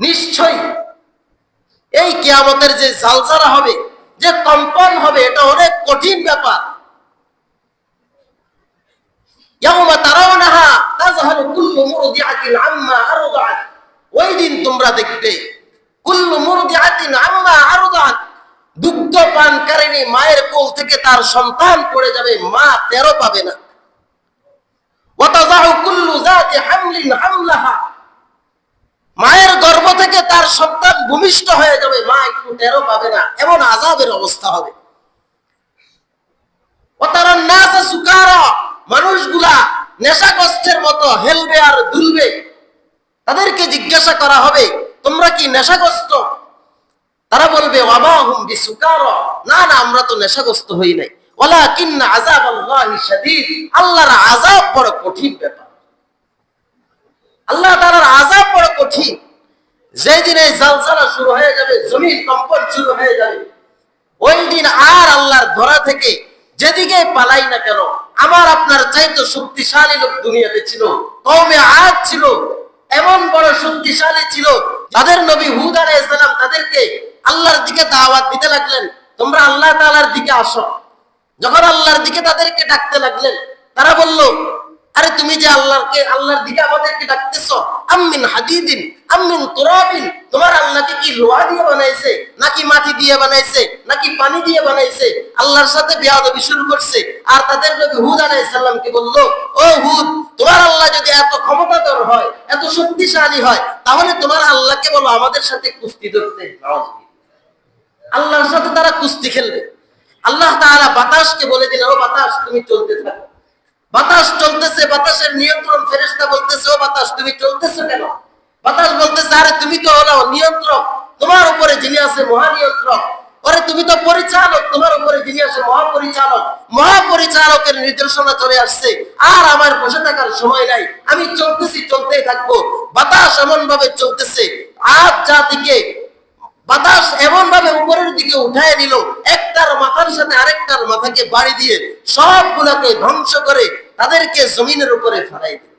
নিশ্চয়ই এই কিয়ামতের যে জালজালা হবে, যে কম্পন হবে, এটা অনেক কঠিন ব্যাপার। তোমরা দেখবে মায়ের কোল থেকে তার সন্তান পড়ে যাবে, মা তেরো পাবে না। মায়ের গর্ভ থেকে তার সন্তান ভূমিষ্ঠ হয়ে যাবে, মা একটু টেরো পাবে না, এমন আজাবের অবস্থা হবে। মানুষগুলা নেশাগ্রস্তের মতো হেলবে আর দুলবে। তাদেরকে জিজ্ঞাসা করা হবে, তোমরা কি নেশাগ্রস্ত? তারা বলবে বাবা হুম বিসুকার। না না, আমরা তো নেশাগ্রস্ত হই নাই। কঠিন ব্যাপার। আল্লাহ তাআলার আজাব বড় কঠিন। যেদিন এই শুরু হয়ে যাবে কম্পন শুরু হয়ে যাবে, ওই দিন আর আল্লাহর ধরা থেকে যেদিকে পালাই না কেন, আমার আপনার চাইতো শক্তিশালী লোক দুনিয়াতে ছিল কমে আজ ছিল, এমন বড় শক্তিশালী ছিল তাদের নবী হুদ আলাইহিস সালাম তাদেরকে আল্লাহর দিকে দাওয়াত দিতে লাগলেন। তোমরা আল্লাহ তাআলার দিকে আসো। যখন আল্লাহর দিকে তাদেরকে ডাকতে লাগলেন, তারা বলল, আরে তুমি যে আল্লাহকে আল্লাহর দিকে আমাদেরকে ডাকতেছো, আম্মিন হাদিদিন, আম্মিন তুরাবিন, তোমার আল্লাহকে কি লোহা দিয়ে বানাইছে, নাকি মাটি দিয়ে বানাইছে, নাকি পানি দিয়ে বানাইছে? আল্লাহর সাথে বিয়াদবি শুরু করছে, আর তাদের নবী হুদ আলাইহিস সালামকে বলল, ও হুদ, তোমার আল্লাহ যদি এত ক্ষমতাধর হয়, এত শক্তিশালী হয়, তাহলে তোমার আল্লাহকে বলো আমাদের সাথে কুস্তি ধরতে। আল্লাহর সাথে তারা কুস্তি খেলবে। আল্লাহ তাআলা বাতাসকে বলে দিলেন, ও বাতাস, তুমি চলতে থাকো। বাতাস চলতেছে, বাতাসের নিয়ন্ত্রণ ফেরেশতা বলতেছে, ও বাতাস, তুমি চলতেছো কেন? বাতাস বলতেছে, আরে তুমি তো হলো নিয়ন্ত্রক, তোমার উপরে যিনি আছে মহানিয়ন্ত্রক। আরে তুমি তো পরিচালক, তোমার উপরে যিনি আছে মহাপরিচালক। মহাপরিচালকের নির্দেশনা চলে আসছে। আর আমার বসে থাকার সময় নাই। আমি চলতেছি, চলতেই থাকব। বাতাস এমন ভাবে চলতেছে, আজ যা ভাবে দিকে উঠায় নিল। একটার মাথার সাথে আরেকটার মাথাকে বাড়ি দিয়ে সবগুলাকে ধ্বংস করে তাদেরকে জমিনের উপরে ফেলাই দিল।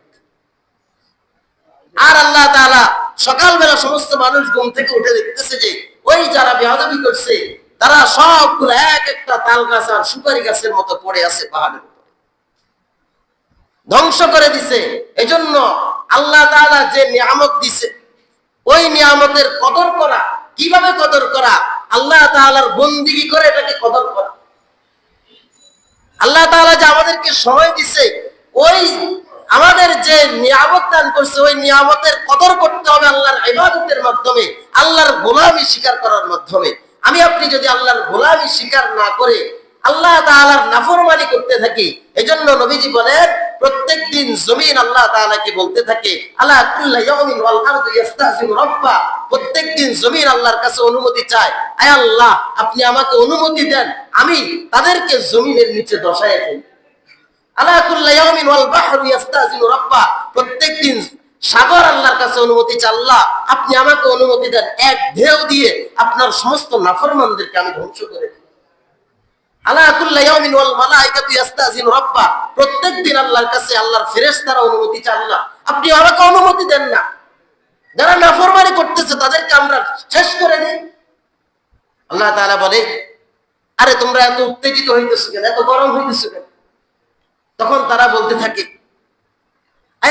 আর আল্লাহ তাআলা সকালবেলা সমস্ত মানুষ ঘুম থেকে উঠে দেখতেছে যে, ওই যারা বেহাদবি করছে, তারা সবগুলো এক একটা তাল গাছ আর সুপারি গাছের মতো পড়ে আছে পাহাড়ের উপরে। ধ্বংস করে দিছে। এজন্য আল্লাহ তাআলা যে নিয়ামত দিছে, ওই নিয়ামতের কদর করা, কীভাবে কদর করা আল্লাহ তাআলার বন্দিগি করে এটাকে কদর করা। আল্লাহ তাআলা যে আমাদেরকে সময় দিছে, ওই আমাদের যে নিয়ামত দান করছে, ওই নিয়ামতের কদর করতে হবে আল্লাহর ইবাদতের মাধ্যমে, আল্লাহর গোলামি স্বীকার করার মাধ্যমে। আমি আপনি যদি আল্লাহর গোলামি স্বীকার না করে আল্লাহ তাআলার নাফরমানি করতে থাকি, এজন্য নবীজি বলেন প্রত্যেক দিন জমিন আল্লাহ তাআলাকে বলতে থাকে, আলা প্রত্যেক দিন জমিন আল্লাহর কাছে অনুমতি চায়, আয় আল্লাহ, আপনি আমাকে অনুমতি দেন, আমি তাদেরকে জমিনের নিচে দশায় ফেলি। দিন আপনি আমাকে অনুমতি দেন, এক ঢেউ দিয়ে আপনার সমস্ত নাফরমানদেরকে আমি ধ্বংস করে দিই। প্রত্যেকদিন আল্লাহর কাছে দেন না। যারা নাফরমানি করতেছে আল্লাহ বলে, আরে, তোমরা এত উত্তেজিত এত গরম তখন তারা বলতে থাকে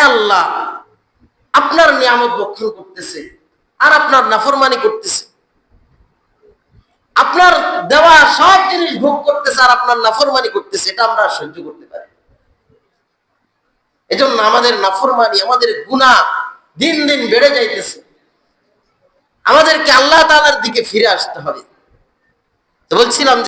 আল্লাহ, আপনার নিয়ামত বক্ষণ করতেছে, আর আপনার নাফরমানি করতেছে। আপনার দেওয়া সব জিনিস ভোগ করতেছে আর আপনার নাফরমানি করতেছে, এটা আমরা সহ্য করতে পারি। এজন্য আমাদের নাফরমানি, আমাদের গুণা দিন দিন বেড়ে যাইতেছে। আমাদেরকে আল্লাহ তালার দিকে ফিরে আসতে হবে। তো বলছিলাম